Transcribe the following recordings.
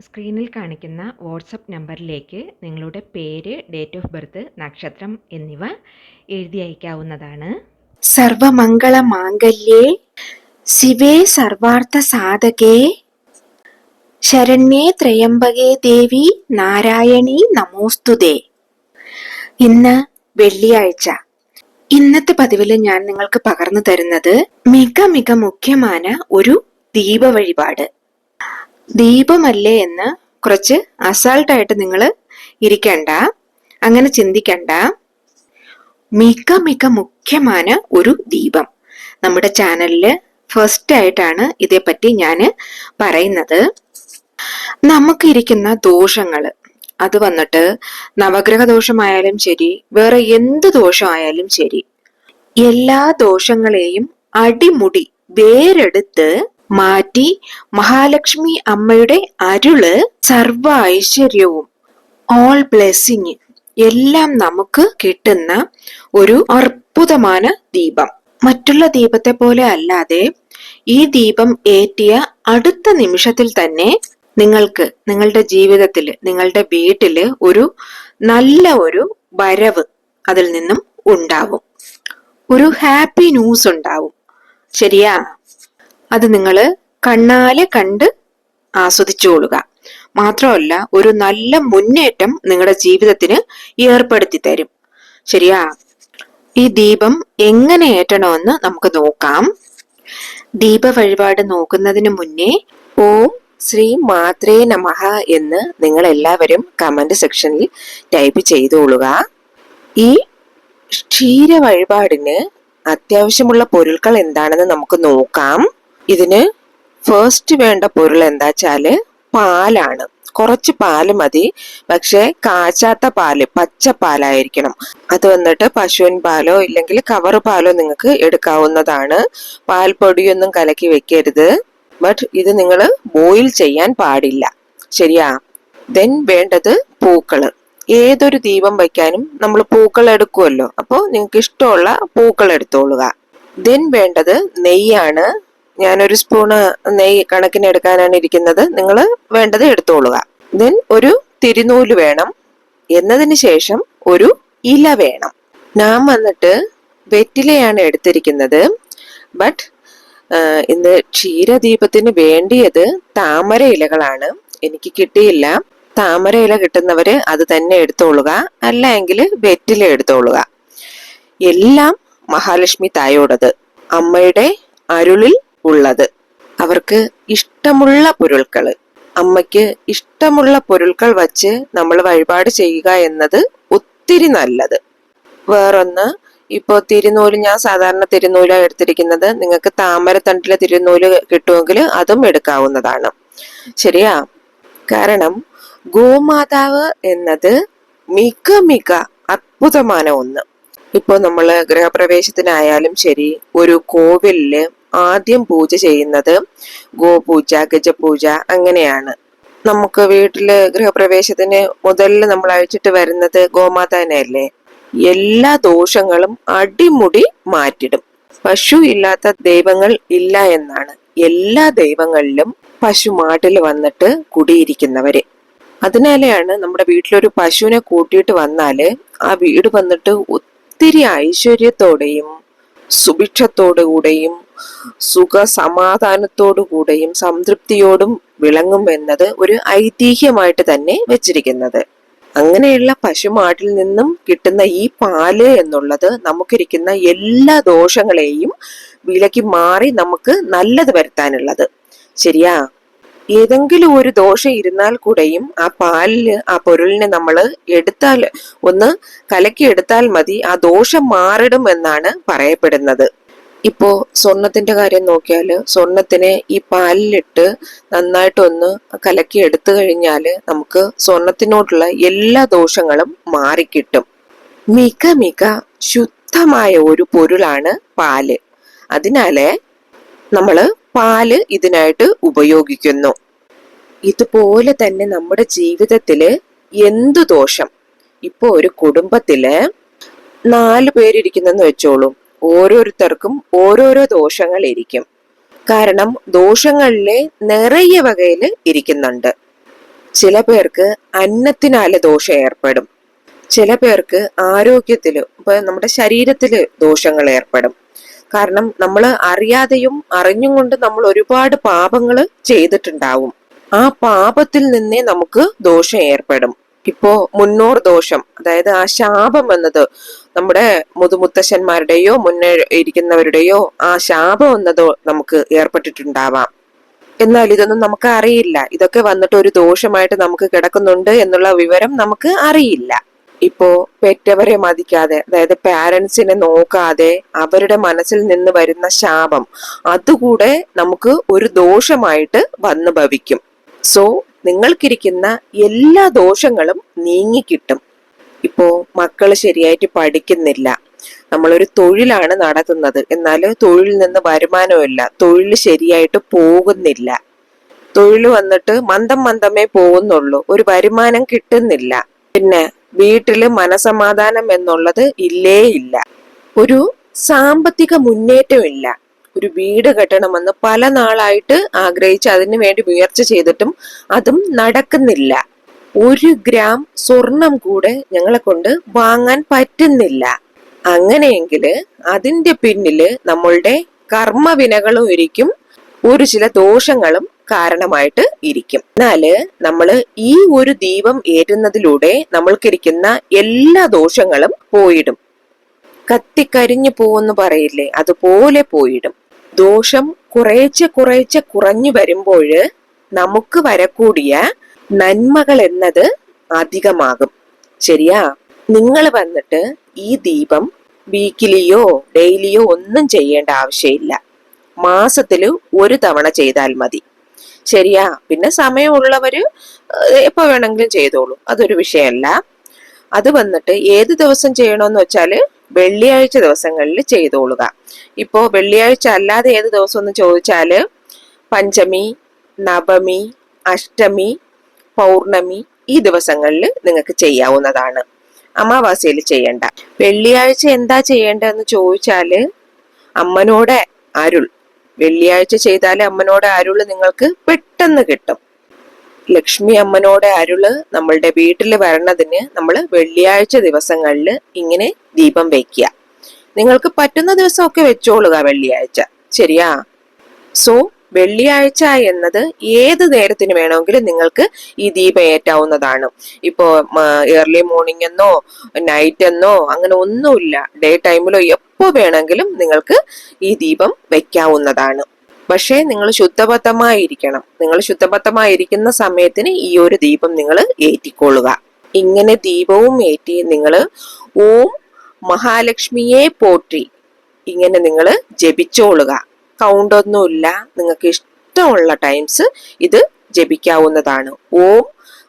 സ്ക്രീനിൽ കാണിക്കുന്ന വാട്സപ്പ് നമ്പറിലേക്ക് നിങ്ങളുടെ പേര് ഡേറ്റ് ഓഫ് ബർത്ത് നക്ഷത്രം എന്നിവ എഴുതി അയക്കാവുന്നതാണ്. സർവമംഗള മാംഗല്യേ ശിവേ സർവാർത്ഥ സാധകേ ശരണ്യേ ത്രയംബകേ ദേവി നാരായണി നമോസ്തുതേ. ഇന്ന് വെള്ളിയാഴ്ച. ഇന്നത്തെ പതിവിൽ ഞാൻ നിങ്ങൾക്ക് പകർന്നു തരുന്നത് മിക മിക മുഖ്യമായ ഒരു ദീപ വഴിപാട് ദീപമല്ലേ എന്ന് കുറച്ച് അസാൾട്ടായിട്ട് നിങ്ങൾ ഇരിക്കണ്ട. അങ്ങനെ ചിന്തിക്കണ്ട. മിക മിക മുഖ്യமான ഒരു ദീപം. നമ്മുടെ ചാനലിൽ ഫസ്റ്റ് ആയിട്ടാണ് ഇതേപ്പറ്റി ഞാൻ പറയുന്നത്. നമുക്ക് നമുക്കിരിക്കുന്ന ദോഷങ്ങൾ അത് വന്നിട്ട് നവഗ്രഹ ദോഷമായാലും ശരി വേറെ എന്ത് ദോഷമായാലും ശരി എല്ലാ ദോഷങ്ങളെയും അടിമുടി വേരെടുത്ത് മാറ്റി മഹാലക്ഷ്മി അമ്മയുടെ അരുൾ സർവ ഐശ്വര്യവും ഓൾ ബ്ലെസ്സിങ് എല്ലാം നമുക്ക് കിട്ടുന്ന ഒരു അർബുദമാണ് ദീപം. മറ്റുള്ള ദീപത്തെ പോലെ അല്ലാതെ ഈ ദീപം ഏറ്റിയ അടുത്ത നിമിഷത്തിൽ തന്നെ നിങ്ങൾക്ക് നിങ്ങളുടെ ജീവിതത്തിൽ നിങ്ങളുടെ വീട്ടിൽ ഒരു നല്ല ഒരു വരവ് അതിൽ നിന്നും ഉണ്ടാവും. ഒരു ഹാപ്പി ന്യൂസ് ഉണ്ടാവും. ശരിയാ? അത് നിങ്ങൾ കണ്ണാലെ കണ്ട് ആസ്വദിച്ചുകൊള്ളുക മാത്രമല്ല ഒരു നല്ല മുന്നേറ്റം നിങ്ങളുടെ ജീവിതത്തിന് ഏർപ്പെടുത്തി തരും. ശരിയാ? ഈ ദീപം എങ്ങനെ ഏറ്റണമെന്ന് നമുക്ക് നോക്കാം. ദീപ വഴിപാട് നോക്കുന്നതിന് മുന്നേ ഓം ശ്രീ മാത്രേ നമഹ എന്ന് നിങ്ങൾ എല്ലാവരും കമന്റ് സെക്ഷനിൽ ടൈപ്പ് ചെയ്തോളുക. ഈ ക്ഷീര വഴിപാടിന് അത്യാവശ്യമുള്ള പൊരുൾകൾ എന്താണെന്ന് നമുക്ക് നോക്കാം. ഇതിന് ഫസ്റ്റ് വേണ്ട പൊരുൾ എന്താ വെച്ചാൽ പാലാണ്. കുറച്ച് പാൽ മതി. പക്ഷെ കാച്ചാത്ത പാൽ പച്ച പാലായിരിക്കണം. അത് വന്നിട്ട് പശുവിൻ പാലോ ഇല്ലെങ്കിൽ കവർ പാലോ നിങ്ങൾക്ക് എടുക്കാവുന്നതാണ്. പാൽപ്പൊടിയൊന്നും കലക്കി വെക്കരുത്. ബട്ട് ഇത് നിങ്ങൾ ബോയിൽ ചെയ്യാൻ പാടില്ല. ശരിയാ? ദെൻ വേണ്ടത് പൂക്കൾ. ഏതൊരു ദീപം വയ്ക്കാനും നമ്മൾ പൂക്കൾ എടുക്കുമല്ലോ അപ്പോൾ നിങ്ങൾക്ക് ഇഷ്ടമുള്ള പൂക്കൾ എടുത്തോളുക. ദെൻ വേണ്ടത് നെയ്യാണ്. ഞാനൊരു സ്പൂണ് നെയ്യ് കണക്കിന് എടുക്കാനാണ് ഇരിക്കുന്നത്. നിങ്ങൾ വേണ്ടത് എടുത്തോളുക. ദെൻ ഒരു തിരുനൂൽ വേണം. എന്നതിന് ശേഷം ഒരു ഇല വേണം. ഞാൻ വന്നിട്ട് വെറ്റിലയാണ് എടുത്തിരിക്കുന്നത്. ബട്ട് ഇന്ന് ക്ഷീരദീപത്തിന് വേണ്ടിയത് താമര ഇലകളാണ്. എനിക്ക് കിട്ടിയില്ല. താമര ഇല കിട്ടുന്നവര് അത് തന്നെ എടുത്തോളുക. അല്ലെങ്കിൽ വെറ്റില എടുത്തോളുക. എല്ലാം മഹാലക്ഷ്മി തായോടത്. അമ്മയുടെ അരുളിൽ ഉള്ളത്. അവർക്ക് ഇഷ്ടമുള്ള പൊരുൾകൾ അമ്മയ്ക്ക് ഇഷ്ടമുള്ള പൊരുൾകൾ വച്ച് നമ്മൾ വഴിപാട് ചെയ്യുക എന്നത് ഒത്തിരി നല്ലത്. വേറൊന്ന് ഇപ്പോൾ തിരുനൂൽ ഞാൻ സാധാരണ തിരുനൂലാണ് എടുത്തിരിക്കുന്നത്. നിങ്ങൾക്ക് താമരത്തണ്ടിലെ തിരുനൂൽ കിട്ടുമെങ്കിൽ അതും എടുക്കാവുന്നതാണ്. ശരിയാ? കാരണം ഗോമാതാവ് എന്നത് മിക മിക അത്ഭുതமான ഒന്ന്. ഇപ്പോൾ നമ്മൾ ഗൃഹപ്രവേശത്തിനായാലും ശരി ഒരു കോവിലിൽ ആദ്യം പൂജ ചെയ്യുന്നത് ഗോപൂജ ഗജപൂജ അങ്ങനെയാണ്. നമുക്ക് വീട്ടിൽ ഗൃഹപ്രവേശത്തിന് മുതലിൽ നമ്മൾ അഴിച്ചിട്ട് വരുന്നത് ഗോമാതാനല്ലേ എല്ലാ ദോഷങ്ങളും അടിമുടി മാറ്റിടും. പശു ഇല്ലാത്ത ദൈവങ്ങൾ ഇല്ല എന്നാണ്. എല്ലാ ദൈവങ്ങളിലും പശു മാട്ടിൽ വന്നിട്ട് കുടിയിരിക്കുന്നവര്. അതിനാലെയാണ് നമ്മുടെ വീട്ടിലൊരു പശുവിനെ കൂട്ടിയിട്ട് വന്നാൽ ആ വീട് വന്നിട്ട് ഒത്തിരി ഐശ്വര്യത്തോടെയും സുഭിക്ഷത്തോടുകൂടെയും സുഖ സമാധാനത്തോടുകൂടെയും സംതൃപ്തിയോടും വിളങ്ങും എന്നത് ഒരു ഐതിഹ്യമായിട്ട് തന്നെ വെച്ചിരിക്കുന്നത്. അങ്ങനെയുള്ള പശുമാട്ടിൽ നിന്നും കിട്ടുന്ന ഈ പാൽ എന്നുള്ളത് നമുക്കിരിക്കുന്ന എല്ലാ ദോഷങ്ങളെയും വിലക്കി മാറി നമുക്ക് നല്ലത് വരുത്താനുള്ളത്. ശരിയാ? ഏതെങ്കിലും ഒരു ദോഷം ഇരുന്നാൽ കൂടെയും ആ പാലിൽ ആ പൊരുളിനെ നമ്മൾ എടുത്താൽ ഒന്ന് കലക്കി എടുത്താൽ മതി ആ ദോഷം മാറിടും എന്നാണ് പറയപ്പെടുന്നത്. ഇപ്പോ സ്വർണത്തിന്റെ കാര്യം നോക്കിയാൽ സ്വർണത്തിനെ ഈ പാലിലിട്ട് നന്നായിട്ടൊന്ന് കലക്കി എടുത്തു കഴിഞ്ഞാൽ നമുക്ക് സ്വർണത്തിനോടുള്ള എല്ലാ ദോഷങ്ങളും മാറിക്കിട്ടും. മിക മിക ശുദ്ധമായ ഒരു പൊരുളാണ് പാൽ. അതിനാല് നമ്മൾ പാൽ ഇതിനായിട്ട് ഉപയോഗിക്കുന്നു. ഇതുപോലെ തന്നെ നമ്മുടെ ജീവിതത്തിൽ എന്തു ദോഷം? ഇപ്പൊ ഒരു കുടുംബത്തിൽ നാല് പേരിരിക്കുന്നെന്ന് വെച്ചോളൂ. ഓരോരുത്തർക്കും ഓരോരോ ദോഷങ്ങൾ ഇരിക്കും. കാരണം ദോഷങ്ങളിലെ നിറയെ വകയിൽ ഇരിക്കുന്നുണ്ട്. ചില പേർക്ക് അന്നത്തിനാല് ദോഷം ഏർപ്പെടും. ചില പേർക്ക് ആരോഗ്യത്തിൽ ഇപ്പൊ നമ്മുടെ ശരീരത്തിൽ ദോഷങ്ങൾ ഏർപ്പെടും. കാരണം നമ്മൾ അറിയാതെയും അറിഞ്ഞും കൊണ്ട് നമ്മൾ ഒരുപാട് പാപങ്ങൾ ചെയ്തിട്ടുണ്ടാവും. ആ പാപത്തിൽ നിന്നേ നമുക്ക് ദോഷം ഏർപ്പെടും. ഇപ്പോ മുന്നൂർ ദോഷം അതായത് ആ ശാപം എന്നത് നമ്മുടെ മുതുമുത്തശ്ശന്മാരുടെയോ മുന്നേ ഇരിക്കുന്നവരുടെയോ ആ ശാപം എന്നതോ നമുക്ക് ഏർപ്പെട്ടിട്ടുണ്ടാവാം. എന്നാൽ ഇതൊന്നും നമുക്ക് അറിയില്ല. ഇതൊക്കെ വന്നിട്ട് ഒരു ദോഷമായിട്ട് നമുക്ക് കിടക്കുന്നുണ്ട് എന്നുള്ള വിവരം നമുക്ക് അറിയില്ല. ഇപ്പോ പെറ്റവരെ മതിക്കാതെ അതായത് പാരന്റ്സിനെ നോക്കാതെ അവരുടെ മനസ്സിൽ നിന്ന് വരുന്ന ശാപം അതുകൂടെ നമുക്ക് ഒരു ദോഷമായിട്ട് വന്നു ഭവിക്കും. സോ നിങ്ങൾക്കിരിക്കുന്ന എല്ലാ ദോഷങ്ങളും നീങ്ങിക്കിട്ടും. ഇപ്പോ മക്കൾ ശരിയായിട്ട് പഠിക്കുന്നില്ല. നമ്മളൊരു തൊഴിലാണ് നടത്തുന്നത്. എന്നാൽ തൊഴിലിൽ നിന്ന് വരുമാനമില്ല തൊഴിൽ ശരിയായിട്ട് പോകുന്നില്ല. തൊഴിൽ വന്നിട്ട് മന്ദം മന്ദമേ പോകുന്നുള്ളൂ. ഒരു വരുമാനം കിട്ടുന്നില്ല. പിന്നെ വീട്ടിൽ മനസമാധാനം എന്നുള്ളത് ഇല്ലേ ഇല്ല ഒരു സാമ്പത്തിക മുന്നേറ്റം ഇല്ല ഒരു വീട് കെട്ടണമെന്ന് പല നാളായിട്ട് ആഗ്രഹിച്ച് അതിനു വേണ്ടി ഉയർച്ച ചെയ്തിട്ടും അതും നടക്കുന്നില്ല. ഒരു ഗ്രാം സ്വർണം കൂടെ ഞങ്ങളെ കൊണ്ട് വാങ്ങാൻ പറ്റുന്നില്ല. അങ്ങനെയെങ്കിൽ അതിന്റെ പിന്നിൽ നമ്മളുടെ കർമ്മവിനകളും ഇരിക്കും ഒരു ചില ദോഷങ്ങളും കാരണമായിട്ട് ഇരിക്കും. എന്നാൽ നമ്മൾ ഈ ഒരു ദീപം ഏറ്റുന്നതിലൂടെ നമ്മൾക്കിരിക്കുന്ന എല്ലാ ദോഷങ്ങളും പോയിടും. കത്തിക്കരിഞ്ഞു പോവെന്ന് പറയില്ലേ അതുപോലെ പോയിടും. ദോഷം കുറേച്ചെ കുറേച്ചെ കുറഞ്ഞു വരുമ്പോൾ നമുക്ക് വരക്കൂടിയ നന്മകൾ എന്നത് അധികമാകും. ശരിയാ? നിങ്ങൾ വന്നിട്ട് ഈ ദീപം വീക്കിലിയോ ഡെയിലിയോ ഒന്നും ചെയ്യേണ്ട ആവശ്യമില്ല. മാസത്തിൽ ഒരു തവണ ചെയ്താൽ മതി. ശരിയാ? പിന്നെ സമയമുള്ളവർ എപ്പോൾ എപ്പോ വേണമെങ്കിലും ചെയ്തോളൂ. അതൊരു വിഷയമല്ല. അത് വന്നിട്ട് ഏത് ദിവസം ചെയ്യണമെന്ന് വെച്ചാൽ വെള്ളിയാഴ്ച ദിവസങ്ങളിൽ ചെയ്തോളുക. ഇപ്പോൾ വെള്ളിയാഴ്ച അല്ലാതെ ഏത് ദിവസം എന്ന് ചോദിച്ചാൽ പഞ്ചമി നവമി അഷ്ടമി പൗർണമി ഈ ദിവസങ്ങളിൽ നിങ്ങൾക്ക് ചെയ്യാവുന്നതാണ്. അമാവാസ്യയിൽ ചെയ്യണ്ട. വെള്ളിയാഴ്ച എന്താ ചെയ്യേണ്ടതെന്ന് ചോദിച്ചാൽ അമ്മനോടെ അരുൾ. വെള്ളിയാഴ്ച ചെയ്താൽ അമ്മനോടെ അരുൾ നിങ്ങൾക്ക് പെട്ടെന്ന് കിട്ടും. ലക്ഷ്മി അമ്മനോടെ അരുൾ നമ്മളുടെ വീട്ടിൽ വരണതിന് നമ്മൾ വെള്ളിയാഴ്ച ദിവസങ്ങളിൽ ഇങ്ങനെ ദീപം വയ്ക്കുക. നിങ്ങൾക്ക് പറ്റുന്ന ദിവസമൊക്കെ വെച്ചോളുക വെള്ളിയാഴ്ച. ശരിയാ? സോ വെള്ളിയാഴ്ച എന്നത് ഏത് നേരത്തിന് വേണമെങ്കിലും നിങ്ങൾക്ക് ഈ ദീപം ഏറ്റാവുന്നതാണ്. ഇപ്പോ ഏർലി മോർണിംഗ് എന്നോ നൈറ്റ് എന്നോ അങ്ങനെ ഒന്നുമില്ല. ഡേ ടൈമിലോ എപ്പോ വേണമെങ്കിലും നിങ്ങൾക്ക് ഈ ദീപം വെക്കാവുന്നതാണ് പക്ഷേ നിങ്ങൾ ശുദ്ധബദ്ധമായിരിക്കണം. നിങ്ങൾ ശുദ്ധബദ്ധമായിരിക്കുന്ന സമയത്തിന് ഈ ഒരു ദീപം നിങ്ങൾ ഏറ്റിക്കൊള്ളുക. ഇങ്ങനെ ദീപവും ഏറ്റി നിങ്ങൾ ഓം മഹാലക്ഷ്മിയെ പോറ്റി ഇങ്ങനെ നിങ്ങൾ ജപിച്ചോളുക. കൗണ്ട് ഒന്നുമില്ല. നിങ്ങൾക്ക് ഇഷ്ടമുള്ള ടൈംസ് ഇത് ജപിക്കാവുന്നതാണ്. ഓം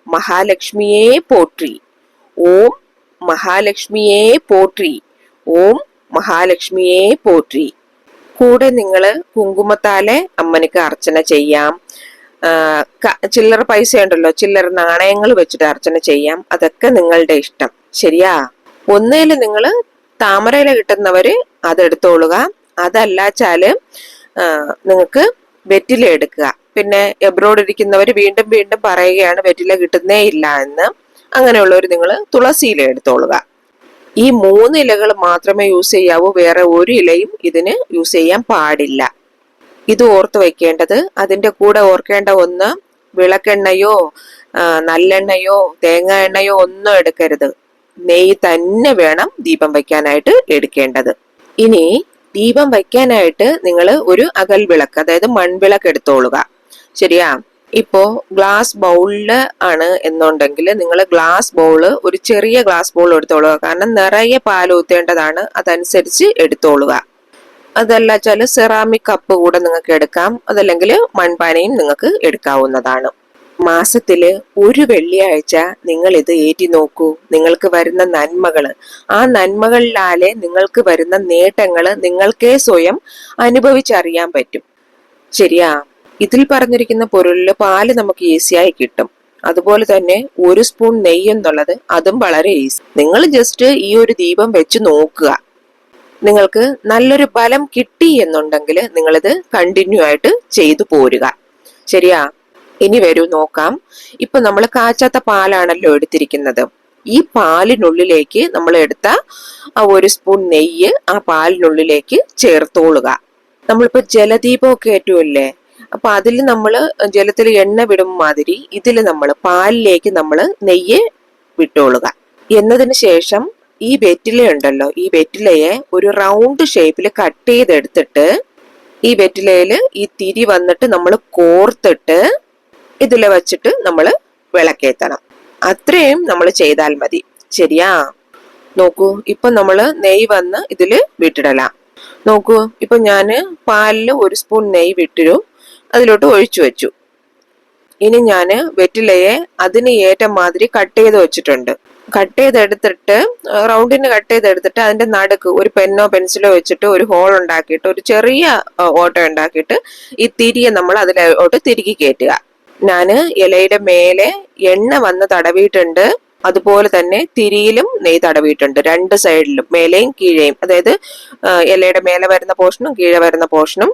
മഹാലക്ഷ്മിയെ പോറ്റി. ഓം മഹാലക്ഷ്മിയെ പോറ്റി. ഓം മഹാലക്ഷ്മിയെ പോറ്റി. കൂടെ നിങ്ങൾ കുങ്കുമത്താലെ അമ്മനിക്ക് അർച്ചന ചെയ്യാം. ചില്ലറ പൈസ ഉണ്ടല്ലോ ചില്ലറ നാണയങ്ങൾ വെച്ചിട്ട് അർച്ചന ചെയ്യാം. അതൊക്കെ നിങ്ങളുടെ ഇഷ്ടം. ശരിയാ? ഒന്നേൽ നിങ്ങൾ താമരയില കിട്ടുന്നവര് അതെടുത്തോളുക അതല്ലാച്ചാൽ നിങ്ങൾക്ക് വെറ്റില എടുക്കുക. പിന്നെ എബ്രോഡ് ഇരിക്കുന്നവർ വീണ്ടും വീണ്ടും പറയുകയാണ് വെറ്റില കിട്ടുന്നേ ഇല്ല എന്ന്. അങ്ങനെയുള്ളവർ നിങ്ങൾ തുളസിയില എടുത്തോളുക. ഈ മൂന്ന് ഇലകൾ മാത്രമേ യൂസ് ചെയ്യാവൂ വേറെ ഒരു ഇലയും ഇതിന് യൂസ് ചെയ്യാൻ പാടില്ല. ഇത് ഓർത്ത് വെക്കേണ്ടത് അതിന്റെ കൂടെ ഓർക്കേണ്ട ഒന്ന് വിളക്കെണ്ണയോ നല്ലെണ്ണയോ തേങ്ങ എണ്ണയോ ഒന്നും എടുക്കരുത്. നെയ്യ് തന്നെ വേണം ദീപം വയ്ക്കാനായിട്ട് എടുക്കേണ്ടത്. ഇനി ദീപം വയ്ക്കാനായിട്ട് നിങ്ങൾ ഒരു അകൽ വിളക്ക് അതായത് മൺവിളക്ക് എടുത്തോളുക. ശരിയാ? ഇപ്പോ ഗ്ലാസ് ബൗളിൽ ആണ് എന്നുണ്ടെങ്കിൽ നിങ്ങൾ ഗ്ലാസ് ബൗൾ ഒരു ചെറിയ ഗ്ലാസ് ബൗൾ എടുത്തോളുക. കാരണം നിറയെ പാൽ ഊത്തേണ്ടതാണ്. അതനുസരിച്ച് എടുത്തോളുക. അതല്ല വെച്ചാൽ സെറാമിക് കപ്പ് കൂടെ നിങ്ങൾക്ക് എടുക്കാം. അതല്ലെങ്കിൽ മൺപാനയും നിങ്ങൾക്ക് എടുക്കാവുന്നതാണ്. മാസത്തിൽ ഒരു വെള്ളിയാഴ്ച നിങ്ങൾ ഇത് ഏറ്റി നോക്കൂ. നിങ്ങൾക്ക് വരുന്ന നന്മകൾ ആ നന്മകളിലാലെ നിങ്ങൾക്ക് വരുന്ന നേട്ടങ്ങൾ നിങ്ങൾക്കേ സ്വയം അനുഭവിച്ചറിയാൻ പറ്റും. ശരിയാ? ഇതിൽ പറഞ്ഞിരിക്കുന്ന പൊരുളിൽ പാൽ നമുക്ക് ഈസിയായി കിട്ടും. അതുപോലെ തന്നെ ഒരു സ്പൂൺ നെയ്യ് എന്നുള്ളത് അതും വളരെ ഈസി നിങ്ങൾ ജസ്റ്റ് ഈ ഒരു ദീപം വെച്ച് നോക്കുക. നിങ്ങൾക്ക് നല്ലൊരു ബലം കിട്ടി എന്നുണ്ടെങ്കിൽ നിങ്ങളിത് കണ്ടിന്യൂ ആയിട്ട് ചെയ്തു പോരുക. ശരിയാ? ഇനി വരൂ നോക്കാം. ഇപ്പൊ നമ്മൾ കാച്ചാത്ത പാലാണല്ലോ എടുത്തിരിക്കുന്നത്. ഈ പാലിനുള്ളിലേക്ക് നമ്മൾ എടുത്ത ആ ഒരു സ്പൂൺ നെയ്യ് ആ പാലിനുള്ളിലേക്ക് ചേർത്തോളുക. നമ്മളിപ്പോ ജലദീപമൊക്കെ ഏറ്റുമല്ലേ അപ്പൊ അതിൽ നമ്മൾ ജലത്തിൽ എണ്ണ വിടും മാതിരി ഇതിൽ നമ്മൾ പാലിലേക്ക് നമ്മൾ നെയ്യ് വിട്ടോളുക. എന്നതിന് ശേഷം ഈ വെറ്റില ഉണ്ടല്ലോ ഈ വെറ്റിലയെ ഒരു റൗണ്ട് ഷേപ്പിൽ കട്ട് ചെയ്തെടുത്തിട്ട് ഈ വെറ്റിലയിൽ ഈ തിരി വന്നിട്ട് നമ്മൾ കോർത്തിട്ട് ഇതിൽ വെച്ചിട്ട് നമ്മൾ വിളക്കേത്തണം. അത്രയും നമ്മൾ ചെയ്താൽ മതി. ശരിയാ? നോക്കൂ ഇപ്പൊ നമ്മൾ നെയ് വന്ന് ഇതിൽ വിട്ടിടലാം. നോക്കൂ ഇപ്പൊ ഞാൻ പാലിൽ ഒരു സ്പൂൺ നെയ് വിട്ടിരു. അതിലോട്ട് ഒഴിച്ചു വെച്ചു. ഇനി ഞാൻ വെറ്റിലയെ അതിന് ഏറ്റ മാതിരി കട്ട് ചെയ്ത് വെച്ചിട്ടുണ്ട്. കട്ട് ചെയ്തെടുത്തിട്ട് റൗണ്ടിന് കട്ട് ചെയ്തെടുത്തിട്ട് അതിന്റെ നടുക്ക് ഒരു പെന്നോ പെൻസിലോ വെച്ചിട്ട് ഒരു ഹോൾ ഉണ്ടാക്കിയിട്ട് ഒരു ചെറിയ ഓട്ടോ ഉണ്ടാക്കിയിട്ട് ഈ തിരിയെ നമ്മൾ അതിലോട്ട് തിരികെ കയറ്റുക. ഞാൻ ഇലയുടെ മേലെ എണ്ണ വന്ന് തടവിയിട്ടുണ്ട്. അതുപോലെ തന്നെ തിരിയിലും നെയ് തടവിയിട്ടുണ്ട്. രണ്ട് സൈഡിലും മേലെയും കീഴെയും. അതായത് ഇലയുടെ മേലെ വരുന്ന പോർഷനും കീഴെ വരുന്ന പോർഷനും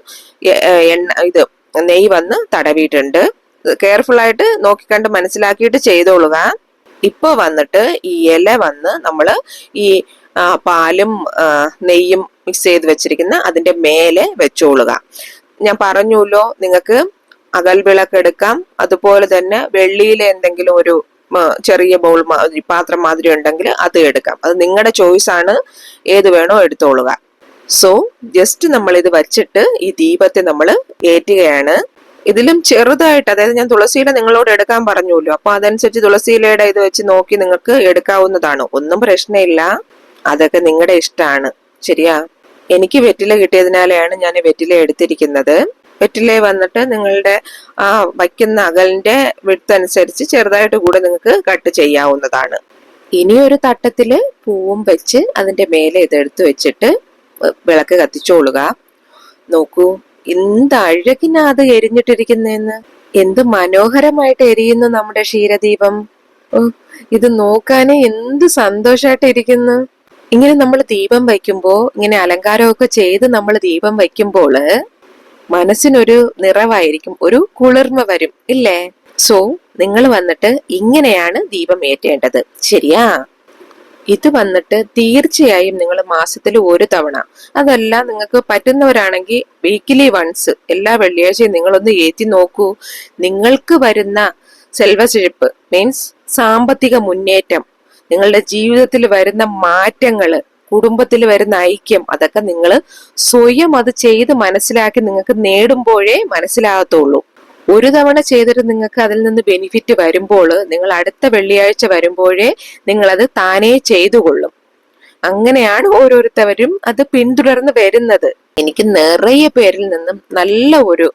എണ്ണ ഇത് നെയ്യ് വന്ന് തടവിയിട്ടുണ്ട്. കെയർഫുൾ ആയിട്ട് നോക്കിക്കണ്ട് മനസ്സിലാക്കിയിട്ട് ചെയ്തോളുക ഇപ്പൊ വന്നിട്ട് ഈ ഇല വന്ന് നമ്മൾ ഈ പാലും നെയ്യും മിക്സ് ചെയ്ത് വെച്ചിരിക്കുന്ന അതിന്റെ മേലെ വെച്ചോളുക ഞാൻ പറഞ്ഞല്ലോ നിങ്ങൾക്ക് അകൽവിളക്ക് എടുക്കാം. അതുപോലെ തന്നെ വെള്ളിയിലെ എന്തെങ്കിലും ഒരു ചെറിയ ബൗൾ പാത്രം മാതിരി ഉണ്ടെങ്കിൽ അത് എടുക്കാം. അത് നിങ്ങളുടെ ചോയ്സാണ് ഏത് വേണോ എടുത്തോളുക സോ ജസ്റ്റ് നമ്മൾ ഇത് വച്ചിട്ട് ഈ ദീപത്തെ നമ്മൾ ഏറ്റുകയാണ്. ഇതിലും ചെറുതായിട്ട് അതായത് ഞാൻ തുളസിയില നിങ്ങളോട് എടുക്കാൻ പറഞ്ഞല്ലോ അപ്പൊ അതനുസരിച്ച് തുളസിയിലയുടെ ഇത് വെച്ച് നോക്കി നിങ്ങൾക്ക് എടുക്കാവുന്നതാണ്. ഒന്നും പ്രശ്നമില്ല. അതൊക്കെ നിങ്ങളുടെ ഇഷ്ടമാണ് ശരിയാ? എനിക്ക് വെറ്റില കിട്ടിയതിനാലെയാണ് ഞാൻ വെറ്റില എടുത്തിരിക്കുന്നത്. വെറ്റില വന്നിട്ട് നിങ്ങളുടെ ആ വയ്ക്കുന്ന അകലിന്റെ വിടുത്ത് അനുസരിച്ച് ചെറുതായിട്ട് കൂടെ നിങ്ങൾക്ക് കട്ട് ചെയ്യാവുന്നതാണ്. ഇനിയൊരു തട്ടത്തിൽ പൂവും വെച്ച് അതിന്റെ മേലെ ഇത് എടുത്തു വെച്ചിട്ട് വിളക്ക് കത്തിച്ചോളുക. നോക്കൂ എന്ത് അഴകിനാ അത് എരിഞ്ഞിട്ടിരിക്കുന്നതെന്ന് എന്ത് മനോഹരമായിട്ട് എരിയുന്നു നമ്മുടെ ക്ഷീരദീപം. ഓ ഇത് നോക്കാനേ എന്ത് സന്തോഷായിട്ട് ഇരിക്കുന്നു ഇങ്ങനെ നമ്മൾ ദീപം വയ്ക്കുമ്പോ ഇങ്ങനെ അലങ്കാരമൊക്കെ ചെയ്ത് നമ്മൾ ദീപം വയ്ക്കുമ്പോൾ മനസ്സിനൊരു നിറവായിരിക്കും ഒരു കുളിർമ വരും ഇല്ലേ? സോ നിങ്ങൾ വന്നിട്ട് ഇങ്ങനെയാണ് ദീപം ഏറ്റേണ്ടത്. ശരിയാ? ഇത് വന്നിട്ട് തീർച്ചയായും നിങ്ങൾ മാസത്തിൽ ഒരു തവണ. അതല്ല നിങ്ങൾക്ക് പറ്റുന്നവരാണെങ്കിൽ വീക്കിലി വൺസ് എല്ലാ വെള്ളിയാഴ്ചയും നിങ്ങളൊന്ന് ഏറ്റി നോക്കൂ. നിങ്ങൾക്ക് വരുന്ന സെൽവശിപ്പ് മീൻസ് സാമ്പത്തിക മുന്നേറ്റം നിങ്ങളുടെ ജീവിതത്തിൽ വരുന്ന മാറ്റങ്ങൾ കുടുംബത്തിൽ വരുന്ന ഐക്യം അതൊക്കെ നിങ്ങൾ സ്വയം അത് ചെയ്ത് മനസ്സിലാക്കി നിങ്ങൾക്ക് നേടുമ്പോഴേ മനസ്സിലാകത്തുള്ളൂ. ഒരു തവണ ചെയ്തിട്ട് നിങ്ങൾക്ക് അതിൽ നിന്ന് ബെനിഫിറ്റ് വരുമ്പോൾ നിങ്ങൾ അടുത്ത വെള്ളിയാഴ്ച വരുമ്പോഴേ നിങ്ങളത് താനേ ചെയ്തുകൊള്ളും. അങ്ങനെയാണ് ഓരോരുത്തവരും അത് പിന്തുടർന്ന് വരുന്നത്. എനിക്ക് നിറയെ പേരിൽ നിന്നും നല്ല ഒരു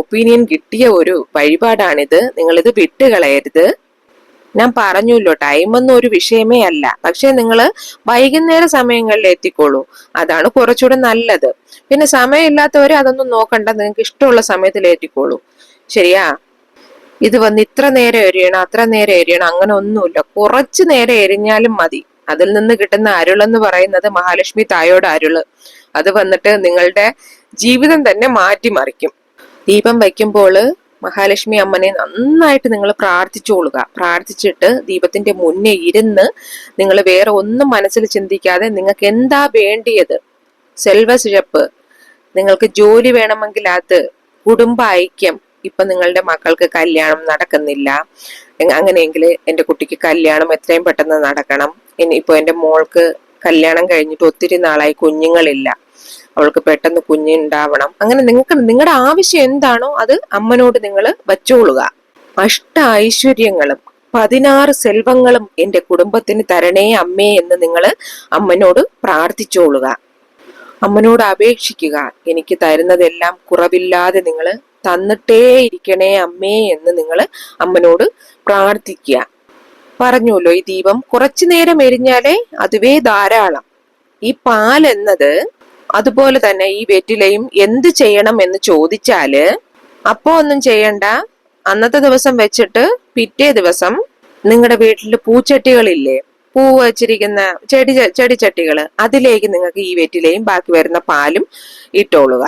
ഒപ്പീനിയൻ കിട്ടിയ ഒരു വഴിപാടാണിത്. നിങ്ങളിത് വിട്ടുകളയരുത്. ഞാൻ പറഞ്ഞല്ലോ ടൈമൊന്നും ഒരു വിഷയമേ അല്ല. പക്ഷെ നിങ്ങൾ വൈകുന്നേര സമയങ്ങളിൽ എത്തിക്കോളൂ. അതാണ് കുറച്ചുകൂടെ നല്ലത്. പിന്നെ സമയമില്ലാത്തവരെ അതൊന്നും നോക്കണ്ട. നിങ്ങൾക്ക് ഇഷ്ടമുള്ള സമയത്തിൽ എത്തിക്കോളൂ ശരിയാ? ഇത് വന്ന് ഇത്ര നേരം എരിയണം അത്ര നേരം എരിയണം അങ്ങനെ ഒന്നുമില്ല. കുറച്ച് നേരം എരിഞ്ഞാലും മതി. അതിൽ നിന്ന് കിട്ടുന്ന അരുളെന്ന് പറയുന്നത് മഹാലക്ഷ്മി തായോട് അരുൾ അത് വന്നിട്ട് നിങ്ങളുടെ ജീവിതം തന്നെ മാറ്റിമറിക്കും. ദീപം വയ്ക്കുമ്പോൾ മഹാലക്ഷ്മി അമ്മനെ നന്നായിട്ട് നിങ്ങൾ പ്രാർത്ഥിച്ചോളുക. പ്രാർത്ഥിച്ചിട്ട് ദീപത്തിന്റെ മുന്നേ ഇരുന്ന് നിങ്ങൾ വേറെ ഒന്നും മനസ്സിൽ ചിന്തിക്കാതെ നിങ്ങൾക്ക് എന്താ വേണ്ടിയത്? സെൽവസിഴപ്പ് നിങ്ങൾക്ക് ജോലി വേണമെങ്കിൽ അത് കുടുംബ ഐക്യം. ഇപ്പൊ നിങ്ങളുടെ മക്കൾക്ക് കല്യാണം നടക്കുന്നില്ല. അങ്ങനെയെങ്കിൽ എന്റെ കുട്ടിക്ക് കല്യാണം എത്രയും പെട്ടെന്ന് നടക്കണം. ഇനി ഇപ്പൊ എന്റെ മോൾക്ക് കല്യാണം കഴിഞ്ഞിട്ട് ഒത്തിരി നാളായി കുഞ്ഞുങ്ങളില്ല. അവൾക്ക് പെട്ടെന്ന് കുഞ്ഞുണ്ടാവണം. അങ്ങനെ നിങ്ങൾക്ക് നിങ്ങളുടെ ആവശ്യം എന്താണോ അത് അമ്മനോട് നിങ്ങൾ വച്ചോളുക. അഷ്ട ഐശ്വര്യങ്ങളും പതിനാറ് സെൽവങ്ങളും എന്റെ കുടുംബത്തിന് തരണേ അമ്മേ എന്ന് നിങ്ങൾ അമ്മനോട് പ്രാർത്ഥിച്ചോളുക. അമ്മനോട് അപേക്ഷിക്കുക. എനിക്ക് തരുന്നതെല്ലാം കുറവില്ലാതെ നിങ്ങൾ തന്നിട്ടേ ഇരിക്കണേ അമ്മേ എന്ന് നിങ്ങൾ അമ്മനോട് പ്രാർത്ഥിക്കുക. പറഞ്ഞുല്ലോ ഈ ദീപം കുറച്ചു നേരം എരിഞ്ഞാലേ അതുവേ ധാരാളം. ഈ പാൽ എന്നത് അതുപോലെ തന്നെ ഈ വെറ്റിലയും എന്ത് ചെയ്യണം എന്ന് ചോദിച്ചാൽ അപ്പോ ഒന്നും ചെയ്യണ്ട. അന്നത്തെ ദിവസം വെച്ചിട്ട് പിറ്റേ ദിവസം നിങ്ങളുടെ വീട്ടിൽ പൂച്ചട്ടികളില്ലേ? പൂ വച്ചിരിക്കുന്ന ചെടി ചെടിച്ചട്ടികൾ അതിലേക്ക് നിങ്ങൾക്ക് ഈ വെറ്റിലയും ബാക്കി വരുന്ന പാലും ഇട്ടോളുക.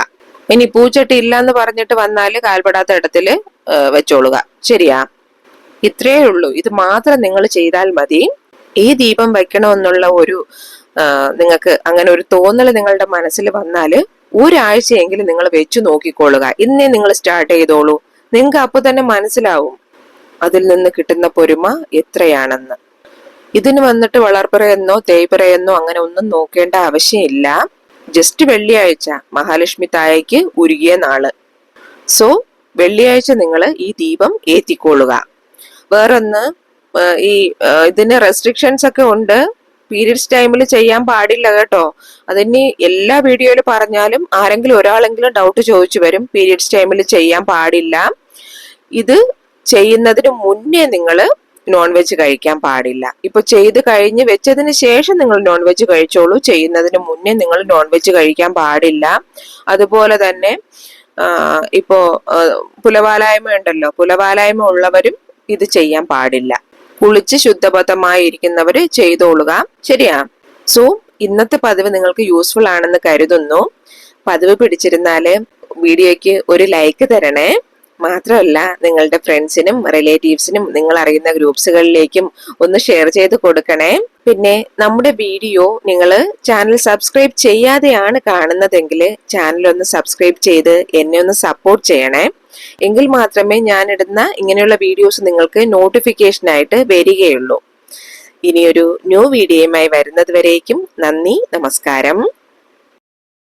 ഇനി പൂച്ചട്ടി ഇല്ല എന്ന് പറഞ്ഞിട്ട് വന്നാൽ കാൽപ്പെടാത്ത ഇടത്തിൽ വെച്ചോളുക. ശരിയാ? ഇത്രയേ ഉള്ളൂ. ഇത് മാത്രം നിങ്ങൾ ചെയ്താൽ മതി. ഈ ദീപം വെക്കണമെന്നുള്ള ഒരു നിങ്ങൾക്ക് അങ്ങനെ ഒരു തോന്നൽ നിങ്ങളുടെ മനസ്സിൽ വന്നാൽ ഒരാഴ്ചയെങ്കിലും നിങ്ങൾ വെച്ചു നോക്കിക്കൊള്ളുക. ഇന്നേ നിങ്ങൾ സ്റ്റാർട്ട് ചെയ്തോളൂ. നിങ്ങൾക്ക് അപ്പോൾ തന്നെ മനസ്സിലാവും അതിൽ നിന്ന് കിട്ടുന്ന പൊരുമ എത്രയാണെന്ന്. ഇതിന് വന്നിട്ട് വളർപ്പറയെന്നോ തേയ്പറയെന്നോ അങ്ങനെ ഒന്നും നോക്കേണ്ട ആവശ്യമില്ല. ജസ്റ്റ് വെള്ളിയാഴ്ച മഹാലക്ഷ്മി തായയ്ക്ക് ഉരുകിയ നാൾ. സോ വെള്ളിയാഴ്ച നിങ്ങൾ ഈ ദീപം ഏറ്റിക്കൊള്ളുക. വേറൊന്ന് ഈ ഇതിന് റെസ്ട്രിക്ഷൻസ് ഒക്കെ ഉണ്ട്. പീരിയഡ്സ് ടൈമിൽ ചെയ്യാൻ പാടില്ല കേട്ടോ. അതിന് എല്ലാ വീഡിയോയിൽ പറഞ്ഞാലും ആരെങ്കിലും ഒരാളെങ്കിലും ഡൗട്ട് ചോദിച്ചു വരും. പീരീഡ്സ് ടൈമിൽ ചെയ്യാൻ പാടില്ല. ഇത് ചെയ്യുന്നതിന് മുന്നേ നിങ്ങൾ നോൺ വെജ് കഴിക്കാൻ പാടില്ല. ഇപ്പൊ ചെയ്ത് കഴിഞ്ഞ് വെച്ചതിന് ശേഷം നിങ്ങൾ നോൺ വെജ് കഴിച്ചോളൂ. ചെയ്യുന്നതിന് മുന്നേ നിങ്ങൾ നോൺ വെജ് കഴിക്കാൻ പാടില്ല. അതുപോലെ തന്നെ ഇപ്പോ പുലവാലായ്മ ഉണ്ടല്ലോ പുലവാലായ്മ ഉള്ളവരും ഇത് ചെയ്യാൻ പാടില്ല. കുളിച്ച് ശുദ്ധബദ്ധമായിരിക്കുന്നവര് ചെയ്തോളുക. ശരിയാ? സോ ഇന്നത്തെ പതിവ് നിങ്ങൾക്ക് യൂസ്ഫുൾ ആണെന്ന് കരുതുന്നു. പതിവ് പിടിച്ചിരുന്നാൽ വീഡിയോയ്ക്ക് ഒരു ലൈക്ക് തരണേ. മാത്രമല്ല നിങ്ങളുടെ ഫ്രണ്ട്സിനും റിലേറ്റീവ്സിനും നിങ്ങൾ അറിയുന്ന ഗ്രൂപ്പ്സുകളിലേക്കും ഒന്ന് ഷെയർ ചെയ്ത് കൊടുക്കണേ. പിന്നെ നമ്മുടെ വീഡിയോ നിങ്ങൾ ചാനൽ സബ്സ്ക്രൈബ് ചെയ്യാതെയാണ് കാണുന്നതെങ്കിൽ ചാനൽ ഒന്ന് സബ്സ്ക്രൈബ് ചെയ്ത് എന്നെ ഒന്ന് സപ്പോർട്ട് ചെയ്യണേ. എങ്കിൽ മാത്രമേ ഞാൻ ഇടുന്ന ഇങ്ങനെയുള്ള വീഡിയോസ് നിങ്ങൾക്ക് നോട്ടിഫിക്കേഷനായിട്ട് വരികയുള്ളൂ. ഇനിയൊരു ന്യൂ വീഡിയോയുമായി വരുന്നത് വരേക്കും നന്ദി നമസ്കാരം.